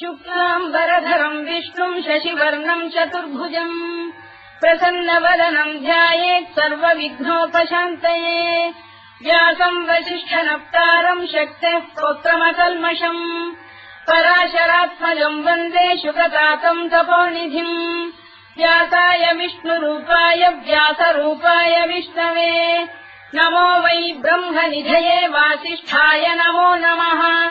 शुक्लाम्बरधरम् विष्णुम् शशिवर्णम् चतुर्भुजम् प्रसन्नवदनम् ध्यायेत् सर्वविघ्नोपशान्तये। व्यासम् वसिष्ठनप्तारम् शक्तेः स्तोत्रमकल्मषम् पराशरात्मजम् वन्दे शुकतातम् तपोनिधिम्। व्यासाय विष्णुरूपाय व्यासरूपाय विष्णवे। नमो वै ब्रह्मनिधये वासिष्ठाय नमो नमः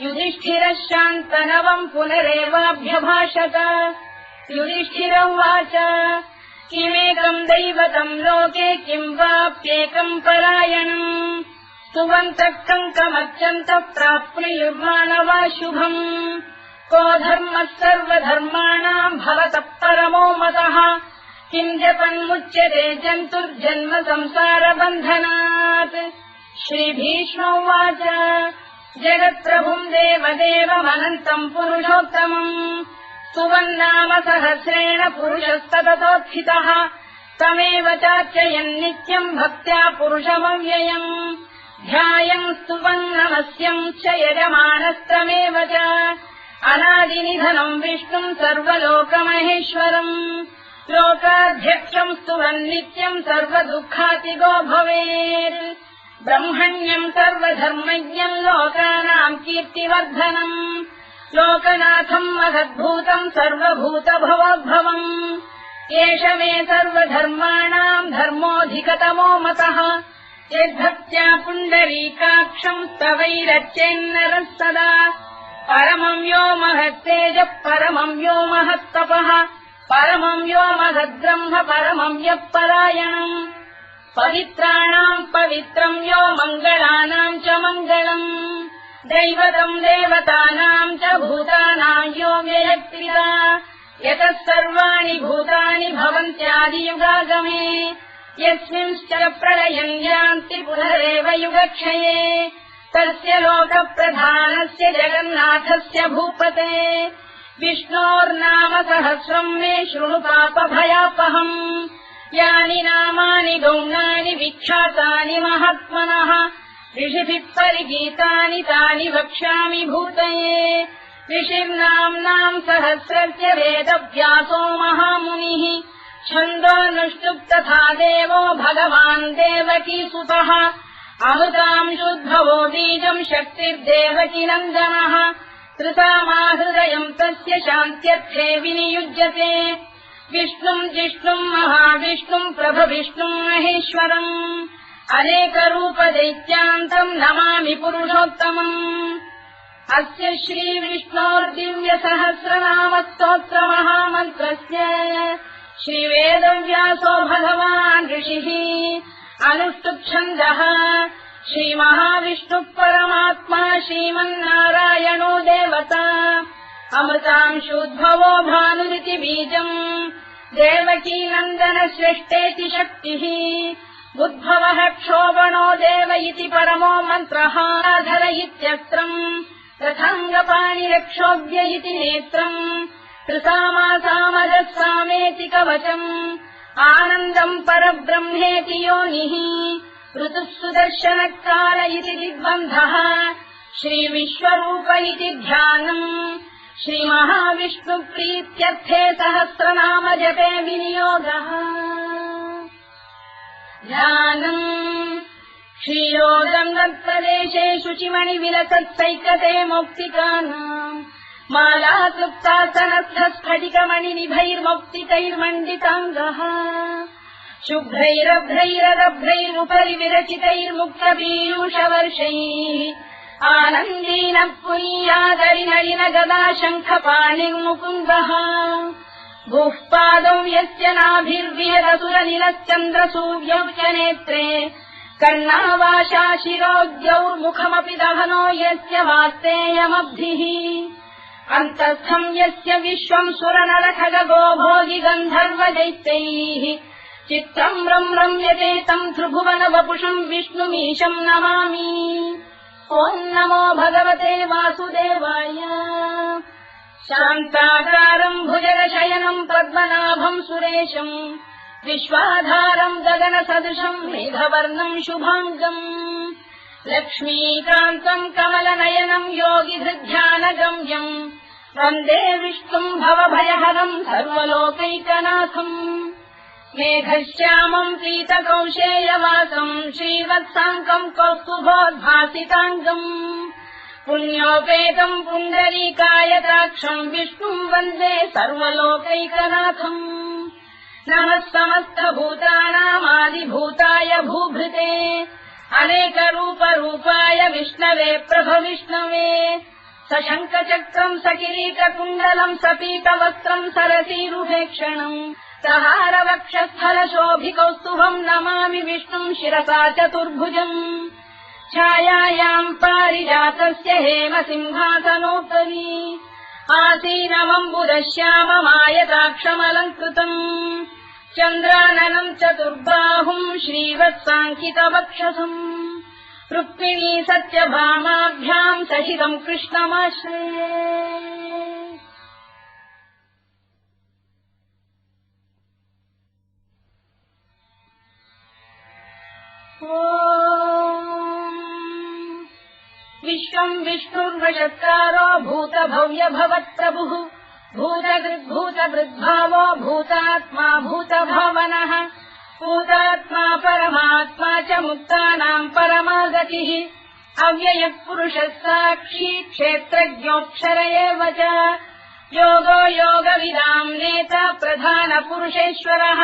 युधिष्ठिरः शान्तनवम् पुनरेवाभ्यभाषत। युधिष्ठिर उवाच किमेकम् दैवतम् लोके किम् वाप्येकम् परायणम्? सुवन्तः कङ्कमर्चन्तः प्राप्नुयुर्माणवा शुभम् को धर्मः सर्वधर्माणाम् भवतः परमो मतः? किम् जपन्मुच्यते जन्तुर्जन्म संसारबन्धनात्? श्रीभीष्म उवाच जगत्प्रभुम् देवदेवमनन्तम् पुरुषोत्तमम् सुवन्नाम सहस्रेण पुरुषस्तततोत्थितः तमेव चार्चयन् नित्यम् भक्त्या पुरुषमव्ययम् ध्यायम् स्तुवन्नमस्यम् च यजमानस्तमेव च अनादिनिधनम् विष्णुम् सर्वलोकमहेश्वरम् लोकाध्यक्षम् स्तुवन्नित्यम् सर्वदुःखातिगो भवेत् ब्रह्मण्यम् सर्वधर्मज्ञम् लोकानाम् कीर्तिवर्धनम्। लोकनाथम् महद्भूतम् सर्वभूतभवोद्भवम्। एष मे सर्वधर्माणाम् धर्मोऽधिकतमो मतः। यद्भक्त्या पुण्डरीकाक्षम् स्तवैरच्येन्नरः सदा। परमम् यो महत्तेजः परमम् यो महत्तपः। परमम् यो महद्ब्रह्म परमम् यः परायणम् पवित्राणाम् पवित्रम् यो मङ्गलानाम् च मङ्गलम्। दैवतम् देवतानाम् च भूतानाम् यो व्ययक्रिया यतः सर्वाणि भूतानि भवन्त्यादियुगागमे। यस्मिंश्च प्रलयम् यान्ति पुनरेव युगक्षये। तस्य लोकप्रधानस्य जगन्नाथस्य भूपते। विष्णोर्नाम सहस्रम् मे शृणु पापभयापहम् यानि नामानि गौणानि विख्यातानि महात्मनः। ऋषिभिः परिगीतानि तानि वक्ष्यामि भूतये। ऋषिर्नाम्नाम् सहस्रस्य वेदव्यासो महामुनिः। छन्दोऽनुष्टुप् तथा देवो भगवान् देवकीसुतः अमृताम् शुद्भवो बीजम् शक्तिर्देवकी नन्दनः। कृतामाहृदयम् तस्य शान्त्यर्थे विनियुज्यते विष्णुम् जिष्णुम् महाविष्णुम् प्रभविष्णुम् महेश्वरम्। अनेकरूपदैत्यान्तम् नमामि पुरुषोत्तमम्। अस्य श्रीविष्णोर्दिव्यसहस्रनामस्तोत्रमहामन्त्रस्य श्रीवेदव्यासो भगवान् ऋषिः अनुष्टुप्छन्दः। श्रीमहाविष्णुः परमात्मा श्रीमन्नारायणो देवता अमृतांशोद्भवो भानुरिति बीजम्। देवकी नन्दन श्रेष्ठेति शक्तिः। उद्भवः क्षोभणो देव इति परमो मन्त्रः। धर इत्यस्त्रम्। रथाङ्गपाणिरक्षोभ्य इति नेत्रम्। त्रिसामासामजः सामेति कवचम्। आनन्दम् परब्रह्मेति योनिः। ऋतुः सुदर्शनकाल इति दिग्बन्धः। श्रीविश्वरूप इति ध्यानम् श्रीमहाविष्णुप्रीत्यर्थे सहस्रनाम जपे विनियोगः। ध्यानम्। क्षीरोदम् तत्प्रदेशे शुचिमणिविलसत्सैकते मौक्तिकानाम् माला तृप्तासनस्थ स्फटिकमणिनिभैर्मौक्तिकैर्मण्डिताङ्गः शुभ्रैरभ्रैररभ्रैरुपरि विरचितैर्मुक्तपीयूषवर्षैः आनन्दीनः पुरीयादरिनलिन गदा शङ्खपाणिर्मुकुन्दः भूः पादौ यस्य नाभिर्विहदसुरनिलश्चन्द्रसूर्यौ च नेत्रे कर्णावाशा शिरोद्यौर्मुखमपि दहनो यस्य वास्तेयमब्धिः अन्तस्थम् यस्य विश्वम् सुरनरखगो भोगि गन्धर्व दैत्यैः चित्रम् रम् रम्यते तम् त्रिभुवन वपुषम् विष्णुमीशम् नमामि ॐ नमो भगवते वासुदेवाय। शान्ताकारम् भुजगशयनम् पद्मनाभम् सुरेशम् विश्वाधारम् गगनसदृशम् मेघवर्णम् शुभाङ्गम् लक्ष्मीकान्तम् कमलनयनम् योगिधृध्यानगम्यम् वन्दे विष्णुम् भवभयहरम् सर्वलोकैकनाथम् मेघश्यामम् पीतकौशेयवासम् श्रीवत्साङ्कम् कौस्तुभोद्भासिताङ्गम् पुण्योपेतम् पुण्डरीकायताक्षम् विष्णुम् वन्दे सर्वलोकैकनाथम् नमः समस्तभूतानामादिभूताय भूभृते अनेकरूपरूपाय विष्णवे प्रभविष्णवे स शङ्खचक्रम् सकिरीटकुण्डलम् सपीतवस्त्रम् सरसीरुभेक्षणम् सहारवक्षस्थलशोभिकौस्तुभम् नमामि विष्णुम् शिरसा चतुर्भुजम्। छायायाम् पारिजातस्य हेम सिंहासनोपरि आसीनमम्बुदश्याममायताक्षमलङ्कृतम्। चन्द्राननम् चतुर्बाहुम् श्रीवत्साङ्कितवक्षसम्। रुक्मिणी सत्यभामाभ्याम् सहितम् कृष्णमाश्रये विश्वम् विष्णुर्वषत्कारो भूतभव्य भवत्प्रभुः भूतगृद्भूतवृद्भावो भूतात्मा भूतभावनः भूतात्मा परमात्मा च मुक्तानाम् परमा गतिः अव्ययः पुरुषः साक्षी क्षेत्रज्ञोऽक्षर एव च योगो योगविदाम् नेता प्रधानपुरुषेश्वरः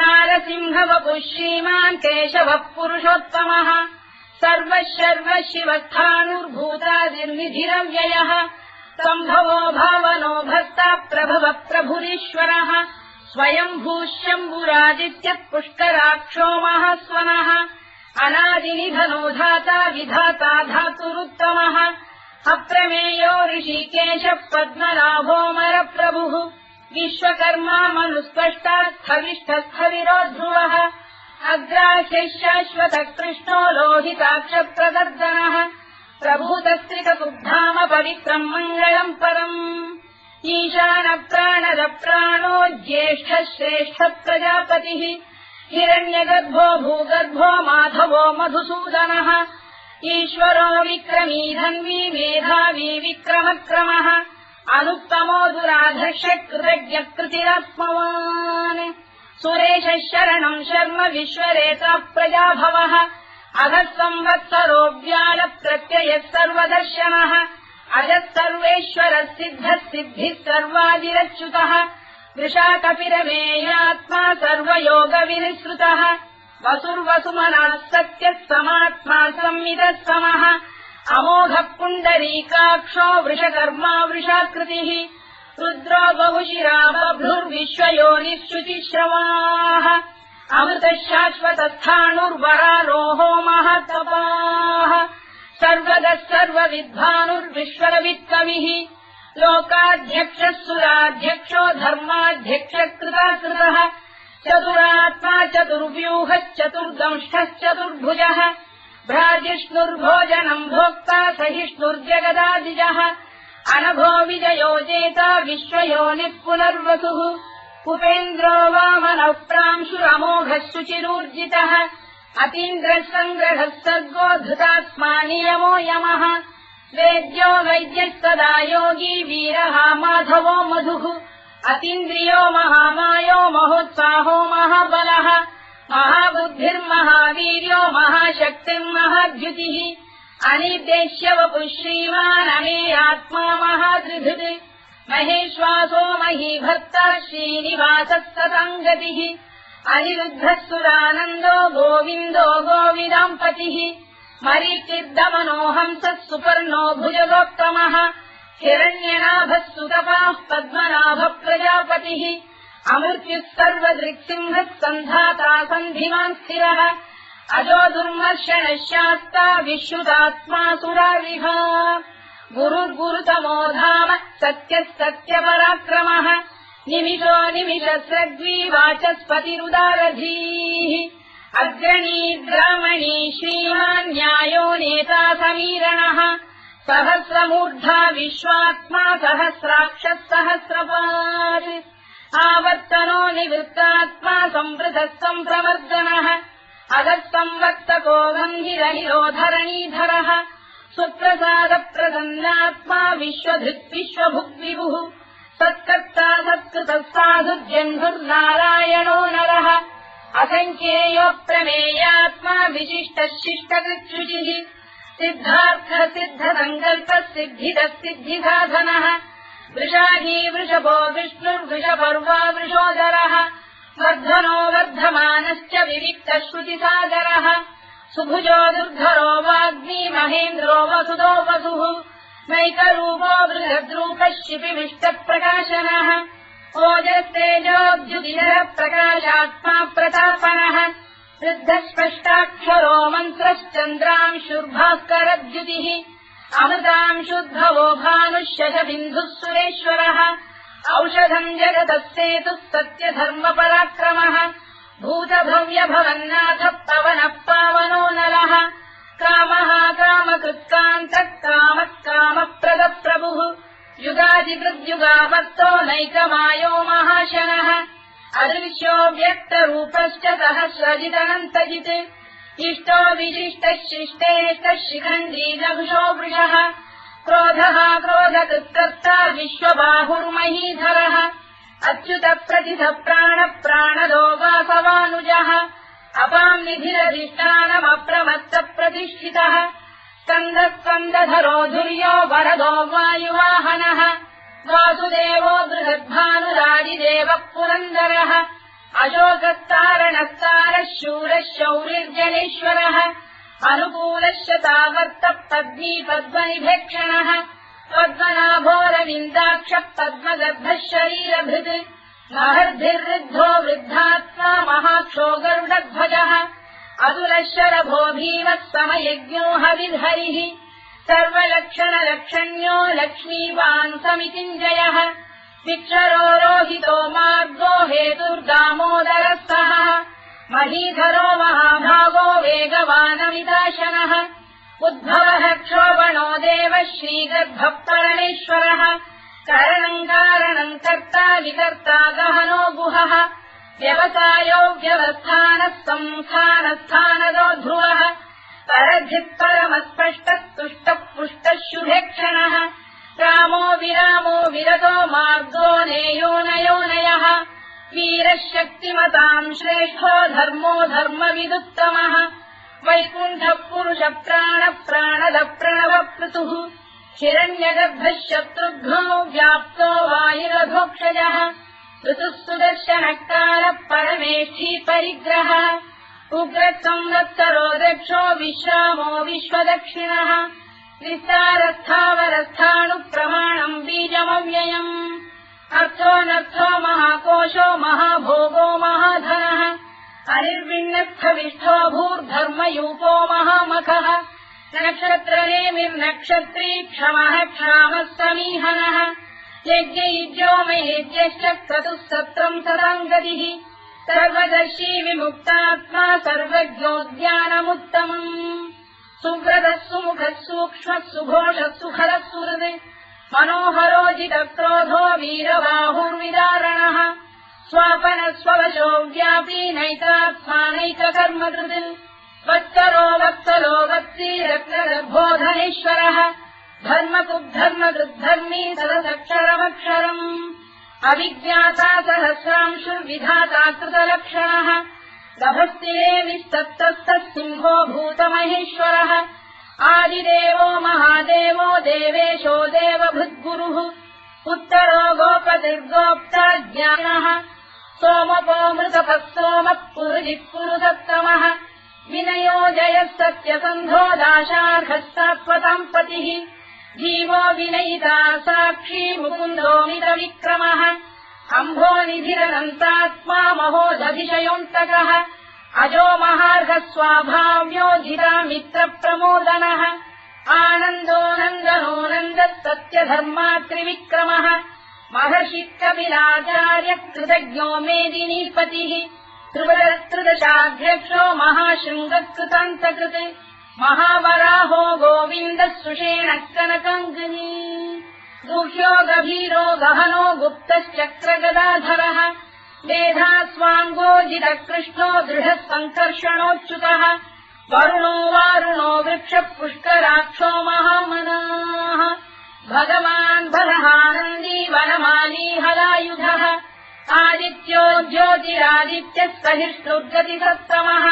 नारसिंहवपुः श्रीमान् केशवः पुरुषोत्तमः। सर्वः शर्व शिवस्थाणुर्भूतादिर्निधिरव्ययः सम्भवो भावनो भक्ता प्रभव प्रभुरीश्वरः। स्वयम्भूष्यम्बुरादित्यः पुष्कराक्षो महास्वनः। अनादिनिधनो धाता विधाता धातुरुत्तमः। अप्रमेयो ऋषिकेशः पद्मनाभोमरप्रभुः विश्वकर्मा मनुस्पष्टा स्थविष्ठस्थविरो ध्रुवः अग्राह्यः शाश्वत कृष्णो लोहिताक्षप्रदर्दनः प्रभूतस्त्रिकसुधाम पवित्रम् मङ्गलम् परम्। ईशानप्राणद प्राणो ज्येष्ठः श्रेष्ठ प्रजापतिः हिरण्यगर्भो भूगर्भो माधवो मधुसूदनः ईश्वरो विक्रमी धन्वी मेधावी विक्रमक्रमः अनुत्तमो दुराधर्ष कृतज्ञकृतिरात्मवान् सुरेशः शरणम् शर्म विश्वरेता प्रजाभवः। अधः संवत्सरो व्याल प्रत्ययः सर्वदर्शनः। अजः सर्वेश्वरः सिद्धः सिद्धिः सर्वादिरच्युतः। वृषा कपिरमेयात्मा सर्वयोगविनिसृतः। सत्यः समात्मा संविदः समः अमोघः पुण्डरीकाक्षो वृषकर्मा वृषाकृतिः रुद्रो बहुशिरा बभ्रुर्विश्वयोनिःशुचिश्रवाः अमृतः शाश्वतस्थाणुर्वरारोहो महतपाः सर्वगः सर्वविद्वानुर्विश्वरवित्कविः लोकाध्यक्षः सुराध्यक्षो धर्माध्यक्षकृताकृतः चतुरात्मा चतुर्व्यूहश्चतुर्दंष्टश्चतुर्भुजः भ्राजिष्णुर्भोजनम् भोक्ता सहिष्णुर्जगदादिजः। अनभो विजयो जेता विश्वयोनिः पुनर्वसुः उपेन्द्रो वामनः प्रांशुरमोघः शुचिरूर्जितः अतीन्द्रः सङ्ग्रहः सर्गो धृतात्मा नियमो यमः। वेद्यो वैद्यः सदा योगी वीरः माधवो मधुः। अतीन्द्रियो महामायो महोत्साहो महाबलः महाबुद्धिर्महावीर्यो महाशक्तिम् महाद्युतिः अनिर्देश्य वपुः श्रीमान् अमेयात्मा महादृधृत् महेश्वासो श्रीनिवासः सताङ्गतिः अनिरुद्धः सुरानन्दो गोविन्दो गोविदाम्पतिः मरीचिर्दमनोऽहंसः सुपर्णो भुजगोत्तमः हिरण्यनाभः सुतपाः पद्मनाभ प्रजापतिः अमृत्युः सर्वदृक्सिंहः सन्धाता सन्धिमान् स्थिरः। अजो दुर्मर्शनः शास्ता विश्रुतात्मा सुरारिहा गुरुर्गुरुतमो धाम सत्यः सत्यपराक्रमः निमिषो निमिषस्रग्वीवाचस्पतिरुदारधीः अग्रणी ग्रामणी श्रीमान् न्यायो नेता समीरणः। सहस्रमूर्धा विश्वात्मा सहस्राक्षः सहस्रपात् आवर्तनो निवृत्तात्मा संवृतः सम्प्रवर्धनः अधः संवर्तको गन्धिरहिरोधरणीधरः सुप्रसादप्रसन्नात्मा विश्वभुग्विभुः सत्कर्ता सत्कृतः साधुर्जह्नुर्नारायणो नरः। असङ्ख्येयोप्रमेयात्मा विशिष्टः शिष्टकृत्युचिः सिद्धार्थ सिद्धिसाधनः वृषाही वृषभो विष्णुर्वृषपर्वा वृषोदरः वर्धनो वर्धमानश्च विविक्तः श्रुतिसागरः सुभुजो दुर्धरो वाग्मी महेन्द्रो वसुदो वसुः नैकरूपो बृहद्रूपः शिपिविष्टप्रकाशनः ओजस्तेजोद्युदिनः प्रकाशात्मा प्रतापनः वृद्धस्पष्टाक्षरो मन्त्रश्चन्द्रांशुर्भास्करद्युतिः अमृताम् शुद्धवो भानुष्यशबिन्धुः सुरेश्वरः। औषधम् जगतः सेतुः सत्यधर्मपराक्रमः। भूतभव्य भवन्नाथ पवनः पावनो नलः कामः कामकृत्कान्तः कामः कामप्रदप्रभुः युगादिकृद्युगापत्तो नैकमायो महाशनः। अदृश्यो व्यक्तरूपश्च सहस्रजिदनन्तजित् शिष्टेष्टः शिखण्डी लघुशो वृषः। क्रोधः क्रोधकृत्कर्ता विश्वबाहुर्महीधरः। अच्युत प्रतिथ प्राण प्राणदो वासवानुजः अपाम् निधिरधिष्ठानमप्रमत्त प्रतिष्ठितः। स्कन्धः स्कन्दधरो धुर्यो वरदो वायुवाहनः। वासुदेवो बृहद्भानुरादिदेवः पुरन्दरः अशोकस्तारणस्तारः शूरः शौरिर्जनेश्वरः अनुकूलश्च तावत्तः पद्मी पद्मनिभेक्षणः पद्मनाभोरविन्दाक्षः पद्मगर्भः शरीरभृत् महर्भिर्वृद्धो वृद्धात्मा महाक्षो गरुडध्वजः अतुलशरभो भीमः समयज्ञो हविर्हरिः सर्वलक्षणलक्षण्यो लक्ष्मीवान् समितिञ्जयः विक्षरो रोहितो मार्गो हेतुर्दामोदरः सः महीधरो महाभागो वेगवानमिदाशनः। उद्भवः क्षोभणो देवः श्रीगर्भपरणेश्वरः करणम् कारणम् कर्ता विकर्ता गहनो गुहः। व्यवसायो व्यवस्थानः संस्थानस्थानदो ध्रुवः। परधिः परमस्पष्टः तुष्टः पुष्टः शुभेक्षणः रामो विरामो विरतो मार्गो नेयोनयोनयः वीरः शक्तिमताम् श्रेष्ठो धर्मो धर्मविदुत्तमः। वैकुण्ठः हिरण्यगर्भः शत्रुघ्नो व्याप्तो वायुरभोक्षजः ऋतुः सुदर्शनकालः परमेष्ठी परिग्रहः। उग्रः संवत्सरो दक्षो विश्रामो विश्वदक्षिणः विस्तारस्थावरस्थाणुप्रमाणम् बीजमव्ययम्। अर्थोऽनर्थो महाकोशो महाभोगो महाधनः। अनिर्विण्णस्थविष्ठो भूर्धर्मयूपो महामखः। नक्षत्रनेमिर्नक्षत्री क्षमः क्षामः समीहनः यज्ञयुज्यो मयेज्यश्च क्रतुः सत्रम् सदाम् गतिः। सर्वदर्शी विमुक्तात्मा सर्वज्ञोद्यानमुत्तमम् सुव्रतः सुमुखः सूक्ष्मः सुघोषः सुखरः सुहृत् मनोहरोजितक्रोधो वीरबाहुर्विदारणः स्वापन स्ववशो व्यापी नैतात्मानैककर्मकृत् वत्सरो वत्सलो वत्सी रत्नगर्भोधनेश्वरः धर्मकुद्धर्मकृद्धर्मी सदसक्षरमक्षरम् अविज्ञाता सहस्रांशुर्विधाता कृतलक्षणः निस्तप्तस्तः सिंहो भूतमहेश्वरः। आदिदेवो महादेवो देवेशो देवभृद्गुरुः। उत्तरो गोपतिर्गोप्ता ज्ञानः सोमपोमृतपः सोमः पुरुजिः पुरुसत्तमः विनयो जयः सत्यसन्धो सात्वताम् पतिः। जीवो विनयिता साक्षी मुकुन्दोमितविक्रमः अम्भो निधिरनन्तात्मा महोदधिशयोऽन्तकः। अजो महार्घ स्वाभाव्योजिता मित्रप्रमोदनः। आनन्दो नन्दनो नन्दस्तत्यधर्मा त्रिविक्रमः महर्षिकविलाचार्य कृतज्ञो मेदिनीपतिः। त्रिदशाध्यक्षो महाशृङ्गकृतान्तकृते। महावराहो गोविन्दः सुषेण कनकाङ्गनी गुह्यो गभीरो गहनो गुप्तश्चक्रगदाधरः। मेधा स्वाङ्गोजितकृष्णो दृढः सङ्कर्षणोच्युतः वरुणो वारुणो वृक्षः पुष्कराक्षो महामनाः। भगवान् बलहानन्दी वनमाली हलायुधः। आदित्यो ज्योतिरादित्यः सहिष्णुर्गतिसत्तमः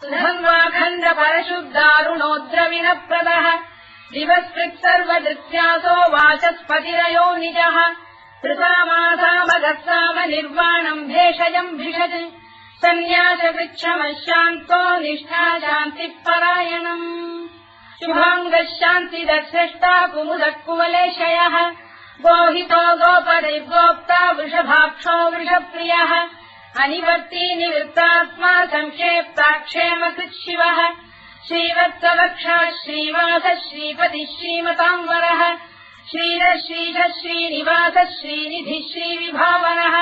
सुधन्वाखण्ड परशुद्धारुणोद्रविनप्रदः दिवस्कृत् सर्वदृत्यासो वाचस्पतिरयो निजः। कृतामासामगस्साम निर्वाणम् भेषजम् भिषज। सन्न्यासवृक्षमशान्तो निष्ठा शान्तिः परायणम्। शुभाङ्गः शान्तिदश्रेष्टा कुमुदः कुवलेशयः। गोहितो गोपदैर्गोप्ता वृषभाक्षो वृषप्रियः। अनिवर्ती निवृत्तात्मा सङ्क्षेप्ताक्षेम कृच्छिवः श्रीवत्सवक्षा श्रीवासः श्रीपतिः श्रीमताम्बरः श्रीर श्रीध श्रीनिवासः श्रीनिधिः श्रीविभावनः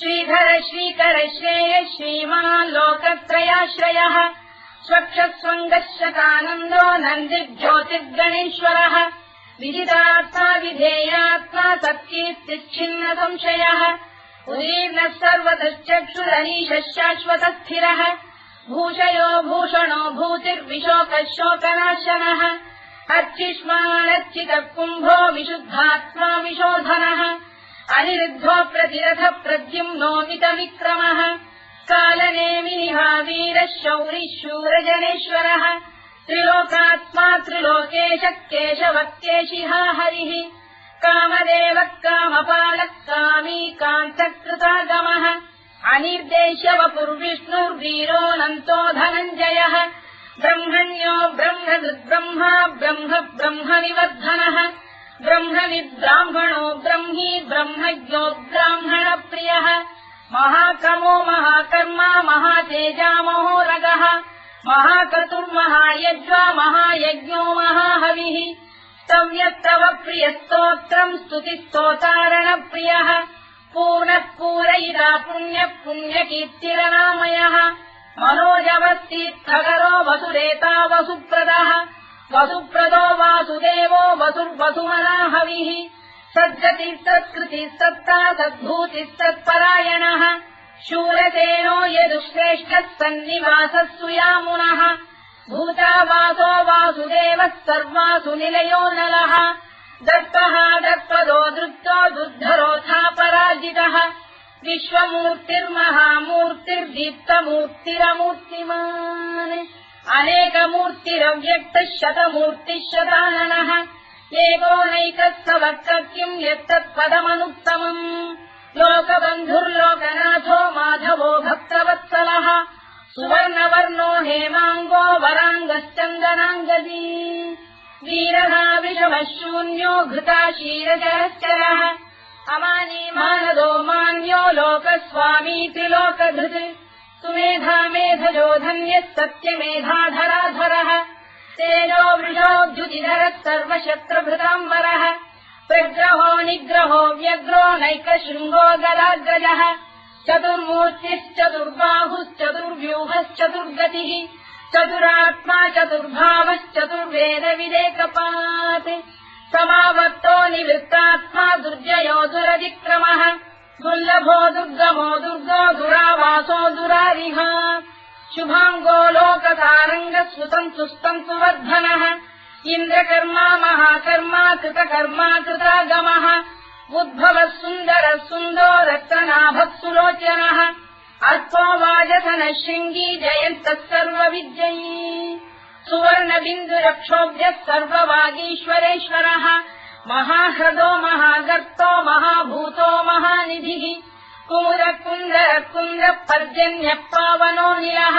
श्रीधर श्रीकर श्रेय श्रीमान् लोकत्रयाश्रयः स्वक्षस्वङ्गशतानन्दो नन्दिज्योतिर्गणेश्वरः विदितात्मा विधेयात्मा तत्कीर्तिच्छिन्न संशयः उदीर्णः सर्वतश्चक्षुरनीशः शाश्वतस्थिरः भूषयो भूषणो भूतिर्विशोकः शोकनाशनः अर्चिष्मानर्चितः कुम्भो विशुद्धात्मा विशोधनः अनिरुद्धो प्रतिरथ प्रद्युम्नोमितविक्रमः कालनेमिनिहा वीरः शौरिः शूरजनेश्वरः त्रिलोकात्मा त्रिलोकेशः केशवः केशिहा हरिः कामदेवः कामपालः कामी कान्तकृतागमः अनिर्देश्यवपुर्विष्णुर्वीरोऽनन्तो धनञ्जयः। ब्रह्मण्यो ब्रह्मदुर्ब्रह्मा ब्रह्म ब्रह्मनिवर्धनः ब्रह्मविद्ब्राह्मणो ब्रह्मी ब्रह्मज्ञो ब्राह्मणप्रियः। महाक्रमो महाकर्मा महातेजामहोरगः महाकर्तुर्महायज्वा महायज्ञो महाहविः। स्तव्यस्तव प्रियस्तोत्रम् स्तुतिस्तोतारणप्रियः पूर्णः पूरयिता पुण्यः पुण्यकीर्तिरनामयः। मनोजवस्तीर्थकरो वसुरेता वसुप्रदः। वसुप्रदो वासुदेवो वसुर्वसुमनाहविः सद्गतिः सत्कृतिः सत्ता सद्भूतिः सत्परायणः शूरसेनो यदुश्रेष्ठः सन्निवासः सुयामुनः भूतावासो वासुदेवः सर्वासु निलयो नलः दत्तः दत्पदो दृप्तो दुद्धरोऽथापराजितः विश्वमूर्तिर्महामूर्तिर्दीप्तमूर्तिरमूर्तिमान्। अनेकमूर्तिरव्यक्तः शतमूर्तिः शताननः एकोनैकस्तवक्क किम् यत्तत्पदमनुत्तमम्। लोकबन्धुर्लोकनाथो माधवो भक्तवत्सलः। सुवर्णवर्णो हेमाङ्गो वराङ्गश्चन्दनाङ्गदी वीरः विषमः शून्यो घृता क्षीरजरश्चरः अमानी मानदो मान्यो लोकस्वामी त्रिलोकधृत्। सुमेधा मेधजो धन्यः सत्यमेधाधराधरः। तेजो वृषोऽद्युतिधरः सर्वशत्रुभृताम्बरः प्रग्रहो निग्रहो व्यग्रो नैकशृङ्गो गदाग्रजः। चतुर्मूर्तिश्चतुर्बाहुश्चतुर्व्यूहश्चतुर्गतिः चतुरात्मा चतुर्भावश्चतुर्वेदविदेकपात् समावर्तो निवृत्तात्मा दुर्जयो दुरतिक्रमः। दुर्लभो दुर्गमो दुर्गो दुरावासो दुरारिह। शुभाङ्गो लोकतारङ्गः सुतम् सुस्तम् सुवर्धनः। इन्द्रकर्मा महाकर्मा कृतकर्मा कृतागमः। उद्भवः सुन्दरः सुन्दो रक्तनाभः सुलोचनः। अल्पो वाजसनः शृङ्गी जयन्तः सुवर्णबिन्दुरक्षोभ्यः सर्ववागीश्वरेश्वरः महाह्रदो महागर्तो महाभूतो महानिधिः कुमुद कुन्दर कुन्द पर्जन्यः पावनो निलः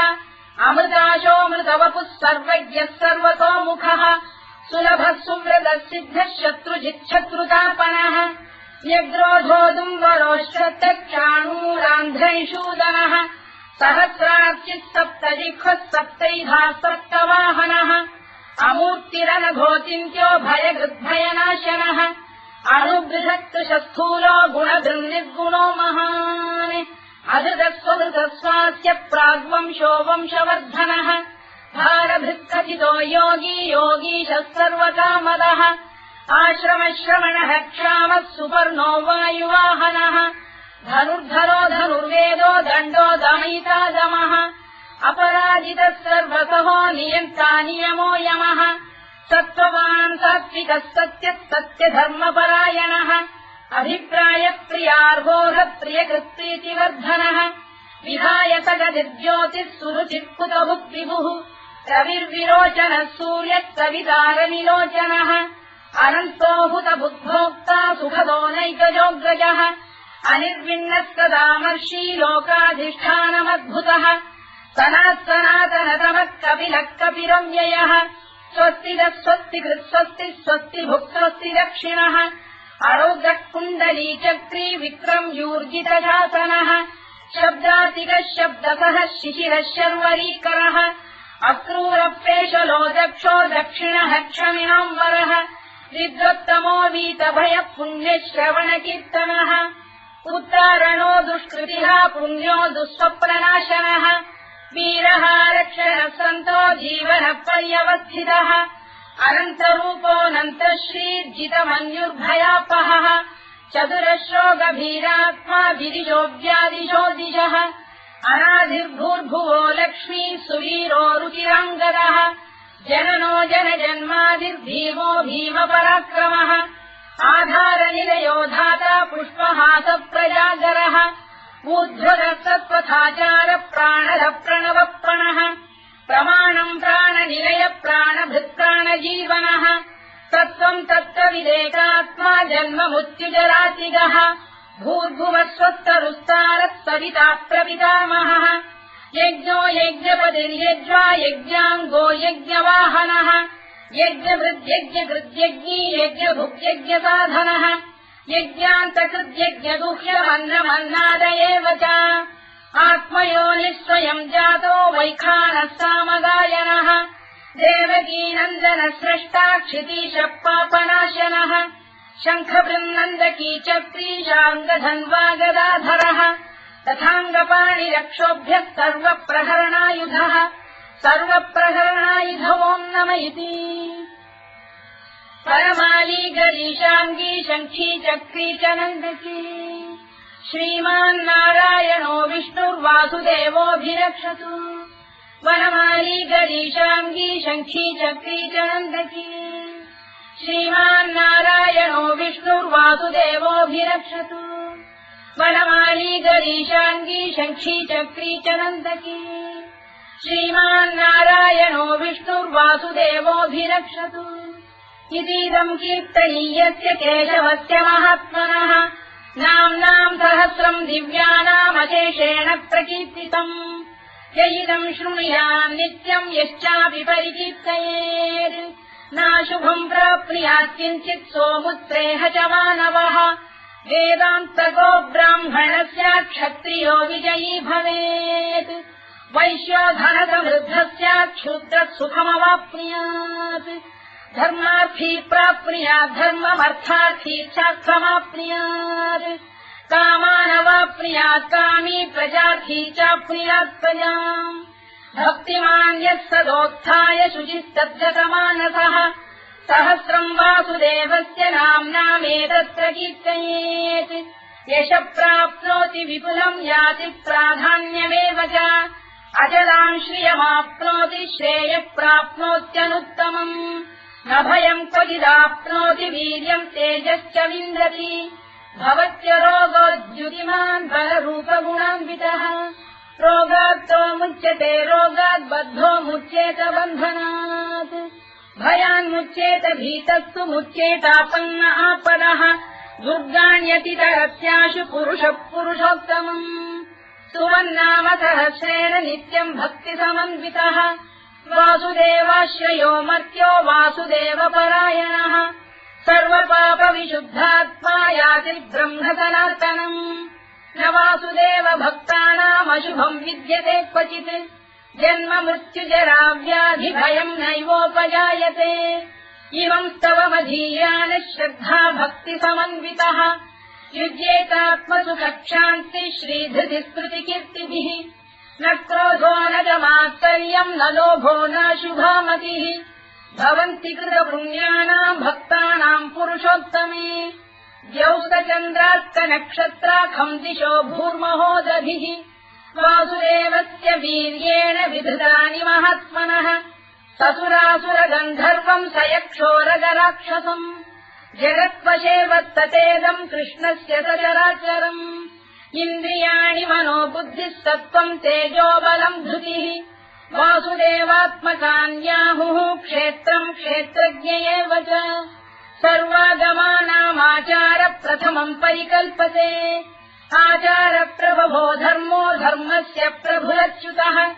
अमृताशोऽमृतवपुः सर्वज्ञः सर्वतोमुखः सुलभः सुव्रतः सिद्धः शत्रुजिच्छत्रुतापनः अमूर्तिरनघोचिन्त्यो भयगृद्भयनाशनः अणुबृहत्कृशस्थूलो गुणभृन्निर्गुणो महान्। अधृतस्वधृतस्वास्य प्राग्वंशो वंशवर्धनः भारभृत्कथितो योगी योगीशः सर्वकामदः आश्रमश्रवणः क्षामः सुपर्णो वायुवाहनः। धनुर्धरो धनुर्वेदो दण्डो सर्वसहो नियन्ता नियमो यमः। सत्त्ववान् सात्विकः सत्यः सत्यधर्मपरायणः। अभिप्रायप्रियार्होः प्रियकृत्प्रीतिवर्धनः विहायतगतिर्ज्योतिः सुरुचित्कुतभुक्विभुः कविर्विरोचनः सूर्यः कवितारनिलोचनः अनन्तोहुतबुद्भोक्ता सुखदो नैकजोग्रजः। अनिर्विण्णः सदामर्षी लोकाधिष्ठानमद्भुतः सनात् सनातनतमः कपिलः कपिरव्ययः स्वस्तिदः स्वस्तिकृत् स्वस्ति स्वस्ति भुक् स्वस्ति दक्षिणः। अरोग्रः कुण्डली चक्री विक्रम् यूर्जितशासनः शब्दातिकः शब्दसः शिशिरः शर्वरीकरः अक्रूरप्रेशलो दक्षो दक्षिणः क्षमिणाम्बरः विद्वत्तमो वीतभयः पुण्यश्रवणकीर्तनः उत्तारणो दुष्कृतिः पुण्यो दुःस्वप्ननाशनः वीरः रक्षणः सन्तो जीवनः पर्यवस्थितः। अनन्तरूपोऽनन्तः श्रीर्जितमन्युर्भयापहः चतुरश्रो गभीरात्मा दिशः अनाधिर्भूर्भुवो लक्ष्मी सुवीरो रुचिराङ्गदः। जननो जनजन्मादिर्भीमो भीमपराक्रमः। आधारनिलयो धाता पुष्पहास ऊर्ध्वरः सत्त्वथाचार प्राणः प्रणवप्रणः प्रमाणम् प्राणनिलय प्राणभृत्प्राणजीवनः तत्त्वम् तत्त्वविदेकात्मा जन्ममुत्युजरातिगः भूर्भुवः स्वस्तरुस्तारः सविता प्रपितामहः यज्ञो यज्ञपतिर्यज्वा यज्ञाङ्गो यज्ञवाहनः यज्ञभृद्यज्ञकृद्यज्ञी यज्ञभुक्यज्ञसाधनः यज्ञान्तकृद्यज्ञगुह्यमन्नमन्नाद एव च। आत्मयोनिस्वयम् जातो वैखानः सामगायनः देवकीनन्दन स्रष्टा क्षितीशः पापनाशनः शङ्खबृन्नन्दकी चक्रीशाङ्गधन्वागदाधरः तथाङ्गपाणिरक्षोभ्यः सर्वप्रहरणायुधः। सर्वप्रहरणायुधवोम् नम इति परमाली गरीशाङ्गी शङ्खी चक्री च नन्दकी श्रीमान्नारायणो विष्णुर्वासुदेवोऽभिरक्षतु वनमाली गरीशाङ्गी शङ्खी चक्री च नन्दकी श्रीमान्नारायणो विष्णुर्वासुदेवोऽभिरक्षतु वनमाली गरीशाङ्गी शङ्खी चक्री च नन्दकी श्रीमान्नारायणो विष्णुर्वासुदेवोऽभिरक्षतु इतीदम् कीर्तनीयस्य केशवस्य महात्मनः। नाम्नाम् सहस्रम् दिव्यानामशेषेण प्रकीर्तितम्। य इदम् शृणुयाम् नित्यम् यश्चापि परिकीर्तयेत्। नाशुभम् प्राप्नुयात् किञ्चित् सोमुत्रेह च मानवः। वेदान्तको ब्राह्मणस्य क्षत्रियो विजयी भवेत्। वैश्यो धनसमृद्धस्य क्षुद्रः सुखमवाप्नुयात् धर्मार्थी प्राप्नुयात् धर्ममर्थार्थी चार्थमाप्नुयात् कामानवाप्नुयात् कामी प्रजार्थी चाप्नुयात् प्रजाम्। भक्तिमान् यः सदोत्थाय शुचिस्तद्गतमानसः सहस्रम् वासुदेवस्य नाम्नामेतत्र कीर्तयेत्। यश प्राप्नोति विपुलम् याति प्राधान्यमेव च। अजलाम् श्रियमाप्नोति श्रेयः प्राप्नोत्यनुत्तमम् न भयम् क्वचिदाप्नोति वीर्यम् तेजश्च विन्दति। भवत्य रोगोद्युतिमान् बलरूपगुणान्वितः। रोगात्तो मुच्यते रोगात् बद्धो मुच्येत बन्धनात्। भयान्मुच्येत भीतस्तु मुच्येतापन्न आपदः। दुर्गाण्यतितरस्याशु पुरुषः पुरुषोत्तमम्। सुवन्नाम सहस्रेण नित्यम् भक्तिसमन्वितः वासुदेवाश्रयो मर्त्यो वासुदेवपरायणः। सर्वपापविशुद्धात्मा याति ब्रह्म सनातनम् न वासुदेव भक्तानामशुभम् विद्यते क्वचित्। जन्म मृत्युजराव्याधिभयम् नैवोपजायते। इमम् स्तवमधीयान श्रद्धा भक्ति समन्वितः युज्येतात्मसु कक्षान्ति श्रीधृति स्मृतिकीर्तिभिः न क्रोधो न जमात्तर्यम् न लोभो न शुभामतिः। भवन्ति कृतपुण्यानाम् भक्तानाम् पुरुषोत्तमे। द्यौस्तचन्द्रास्तनक्षत्राखम् दिशो भूर्महोदधिः। वासुदेवस्य वीर्येण विधृतानि महात्मनः। ससुरासुरगन्धर्वम् स यक्षोरगराक्षसम् जगत्वशे वत्ततेदम् कृष्णस्य सचराचरम् इन्द्रियाणि मनो बुद्धिः सत्त्वम् तेजोबलम् धृतिः। वासुदेवात्मकान्याहुः क्षेत्रम् क्षेत्रज्ञ एव च। सर्वागमानामाचार प्रथमम् परिकल्पते। आचारप्रभवो धर्मो धर्मस्य प्रभुरच्युतः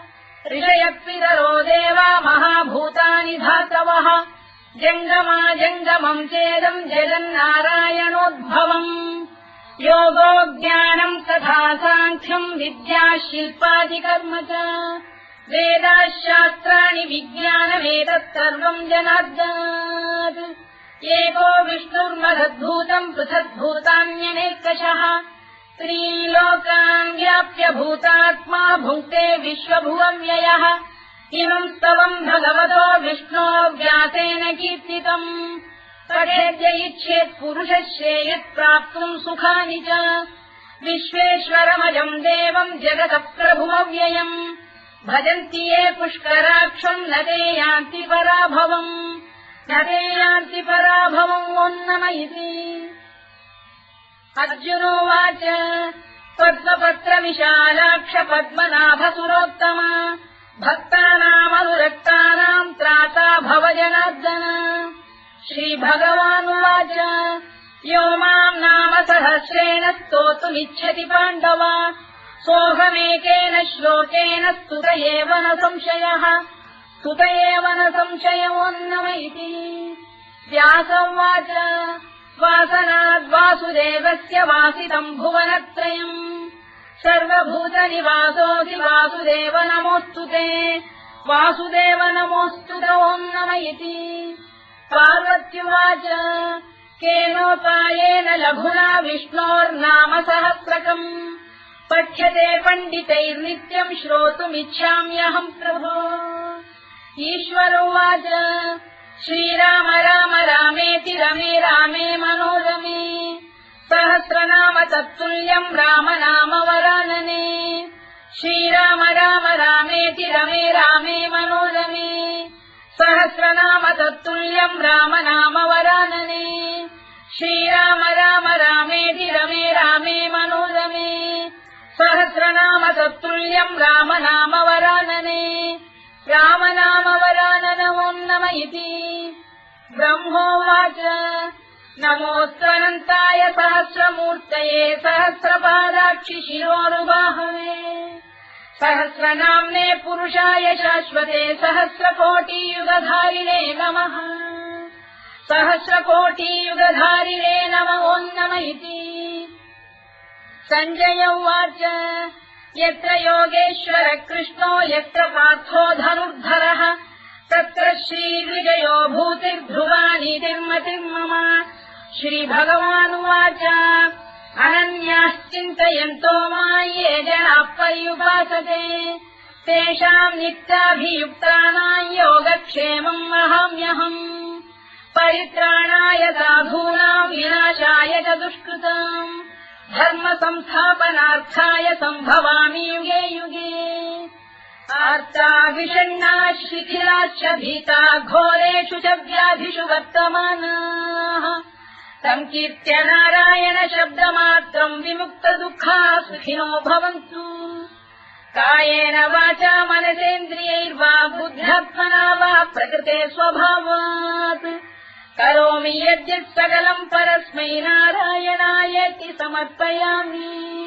ऋषयपितरो देवा महाभूतानि धातवः। जङ्गमा जङ्गमम् चेदम् जगन्नारायणोद्भवम् योगो ज्ञानम् तथा साङ्ख्यम् विद्या शिल्पादिकर्म च वेदाशास्त्राणि विज्ञानमेतत् सर्वम् जनार्दनात्। एको विष्णुर्मदद्भूतम् पृथग्भूतान्यनेकषः त्रीलोकान् व्याप्य भूतात्मा भुङ्क्ते विश्वभुवव्ययः इमम् स्तवम् भगवतो विष्णो व्यासेन कीर्तितम् पठेद्य इच्छेत् पुरुषस्य यत् प्राप्तुम् सुखानि च। विश्वेश्वरमजम् देवम् जगतः प्रभुमव्ययम् भजन्ति ये पुष्कराक्षम् न ते यान्ति पराभवम्। न ते यान्ति पराभवम् इति अर्जुनोवाच पद्मपत्रविशालाक्ष पद्मनाभसुरोत्तम भक्तानामनुरक्तानाम् त्राता भव जनार्दन श्रीभगवानुवाच। यो माम् नाम सहस्रेण स्तोतुमिच्छति पाण्डव। सोऽहमेकेन श्लोकेन स्तुत एव न संशयः। स्तुत एव न संशयोन्नम इति। व्यासंवाच। वासनाद्वासुदेवस्य वासितम् भुवनत्रयम्। सर्वभूतनिवासोऽसि वासुदेव नमोऽस्तु ते। वासुदेव नमोऽस्तु ओन्नम इति पार्वत्युवाच केनोपायेन लघुना विष्णोर्नाम सहस्रकम्। पठ्यते पण्डितैर्नित्यम् श्रोतुमिच्छाम्यहम् प्रभो। ईश्वरोवाच श्रीराम राम रामेति रमे रामे मनोरमे। सहस्रनाम तत्तुल्यम् राम नाम वरानने। श्रीराम राम रामेति रमे रामे मनोरमे सहस्रनाम तत्तुल्यम् राम नाम वरानने श्रीराम राम रामेति रमे रामे मनोरमे सहस्रनाम तत्तुल्यम् राम। नाम वरानने राम नाम वराननमोन्नम इति। ब्रह्मोवाच। नमोऽस्त्वनन्ताय सहस्रमूर्तये सहस्रपादाक्षि शिरोरुबाहवे सहस्रनाम्ने पुरुषाय शाश्वते सहस्रकोटियुगधारिणे नमः। सहस्रकोटियुगधारिणे नमोन्नम इति। सञ्जय उवाच यत्र योगेश्वर कृष्णो यत्र पार्थो धनुर्धरः तत्र श्रीविजयो भूतिर्ध्रुवानीतिर्मतिर् मम श्रीभगवानुवाच अनन्याश्चिन्तयन्तो मा ये जनाः पर्युपासते तेषाम् नित्याभियुक्तानाम् योगक्षेमम् वहाम्यहम् परित्राणाय साधूनाम् विनाशाय च दुष्कृतम्। धर्म संस्थापनार्थाय सम्भवामि युगे युगे। आर्ता विषण्णा शिथिलाश्च भीता घोरेषु च व्याधिषु वर्तमानाः सङ्कीर्त्य नारायण शब्दमात्रम् विमुक्त दुःखा सुखिनो भवन्तु। कायेन वाचा मनसेन्द्रियैर्वा बुद्ध्यात्मना वा प्रकृते स्वभावात्। करोमि यद्यत् सकलम् परस्मै नारायणायति समर्पयामि